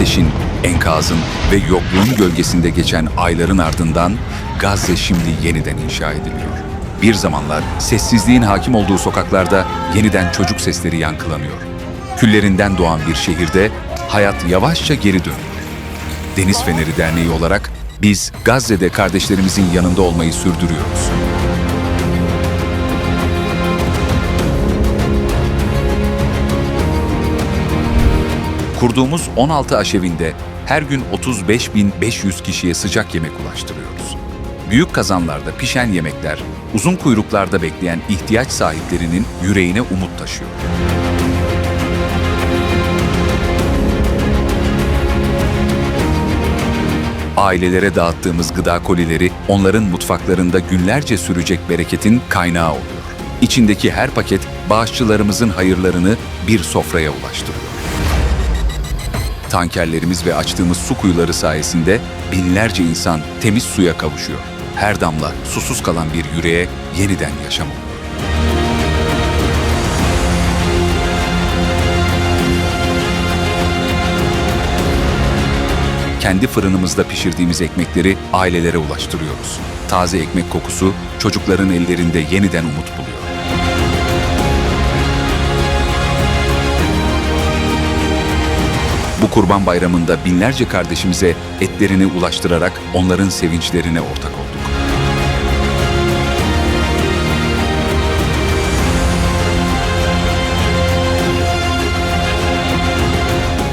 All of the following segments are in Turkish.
ateşin, enkazın ve yokluğun gölgesinde geçen ayların ardından Gazze şimdi yeniden inşa ediliyor. Bir zamanlar sessizliğin hakim olduğu sokaklarda yeniden çocuk sesleri yankılanıyor. Küllerinden doğan bir şehirde hayat yavaşça geri dönüyor. Deniz Feneri Derneği olarak biz Gazze'de kardeşlerimizin yanında olmayı sürdürüyoruz. Kurduğumuz 16 aşevinde her gün 35.500 kişiye sıcak yemek ulaştırıyoruz. Büyük kazanlarda pişen yemekler, uzun kuyruklarda bekleyen ihtiyaç sahiplerinin yüreğine umut taşıyor. Ailelere dağıttığımız gıda kolileri onların mutfaklarında günlerce sürecek bereketin kaynağı oluyor. İçindeki her paket bağışçılarımızın hayırlarını bir sofraya ulaştırıyor. Tankerlerimiz ve açtığımız su kuyuları sayesinde binlerce insan temiz suya kavuşuyor. Her damla susuz kalan bir yüreğe yeniden yaşam oluyor. Kendi fırınımızda pişirdiğimiz ekmekleri ailelere ulaştırıyoruz. Taze ekmek kokusu çocukların ellerinde yeniden umut buluyor. Bu Kurban Bayramı'nda binlerce kardeşimize etlerini ulaştırarak onların sevinçlerine ortak olduk.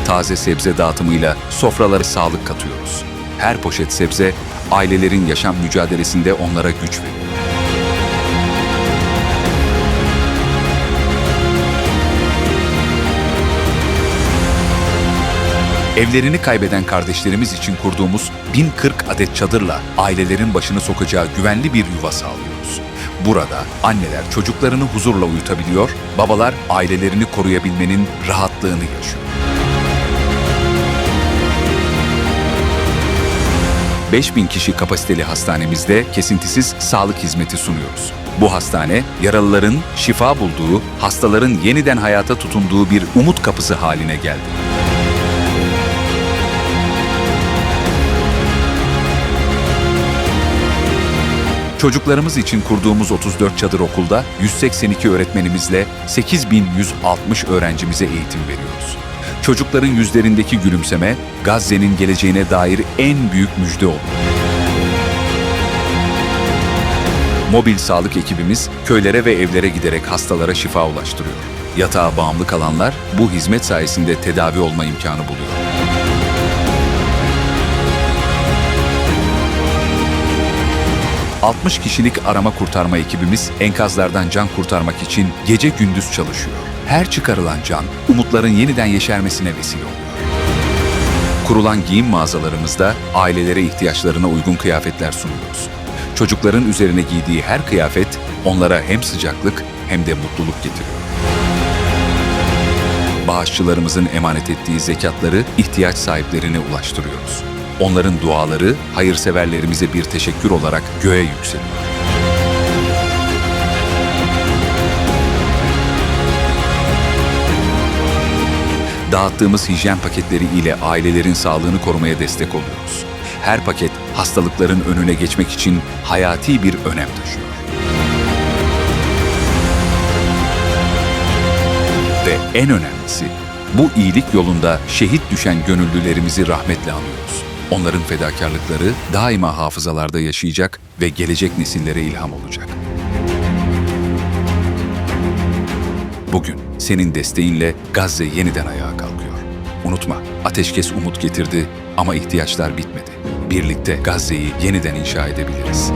Taze sebze dağıtımıyla sofralara sağlık katıyoruz. Her poşet sebze ailelerin yaşam mücadelesinde onlara güç veriyor. Evlerini kaybeden kardeşlerimiz için kurduğumuz 1040 adet çadırla ailelerin başını sokacağı güvenli bir yuva sağlıyoruz. Burada anneler çocuklarını huzurla uyutabiliyor, babalar ailelerini koruyabilmenin rahatlığını yaşıyor. 5000 kişi kapasiteli hastanemizde kesintisiz sağlık hizmeti sunuyoruz. Bu hastane, yaralıların şifa bulduğu, hastaların yeniden hayata tutunduğu bir umut kapısı haline geldi. Çocuklarımız için kurduğumuz 34 çadır okulda 182 öğretmenimizle 8160 öğrencimize eğitim veriyoruz. Çocukların yüzlerindeki gülümseme Gazze'nin geleceğine dair en büyük müjde oluyor. Mobil sağlık ekibimiz köylere ve evlere giderek hastalara şifa ulaştırıyor. Yatağa bağımlı kalanlar bu hizmet sayesinde tedavi olma imkanı buluyor. ...60 kişilik arama kurtarma ekibimiz enkazlardan can kurtarmak için gece gündüz çalışıyor. Her çıkarılan can, umutların yeniden yeşermesine vesile oluyor. Kurulan giyim mağazalarımızda ailelere ihtiyaçlarına uygun kıyafetler sunuyoruz. Çocukların üzerine giydiği her kıyafet onlara hem sıcaklık hem de mutluluk getiriyor. Bağışçılarımızın emanet ettiği zekatları ihtiyaç sahiplerine ulaştırıyoruz. Onların duaları hayırseverlerimize bir teşekkür olarak göğe yükseliyor. Dağıttığımız hijyen paketleri ile ailelerin sağlığını korumaya destek oluyoruz. Her paket hastalıkların önüne geçmek için hayati bir önem taşıyor. Ve en önemlisi bu iyilik yolunda şehit düşen gönüllülerimizi rahmetle anıyoruz. Onların fedakarlıkları daima hafızalarda yaşayacak ve gelecek nesillere ilham olacak. Bugün senin desteğinle Gazze yeniden ayağa kalkıyor. Unutma, ateşkes umut getirdi ama ihtiyaçlar bitmedi. Birlikte Gazze'yi yeniden inşa edebiliriz.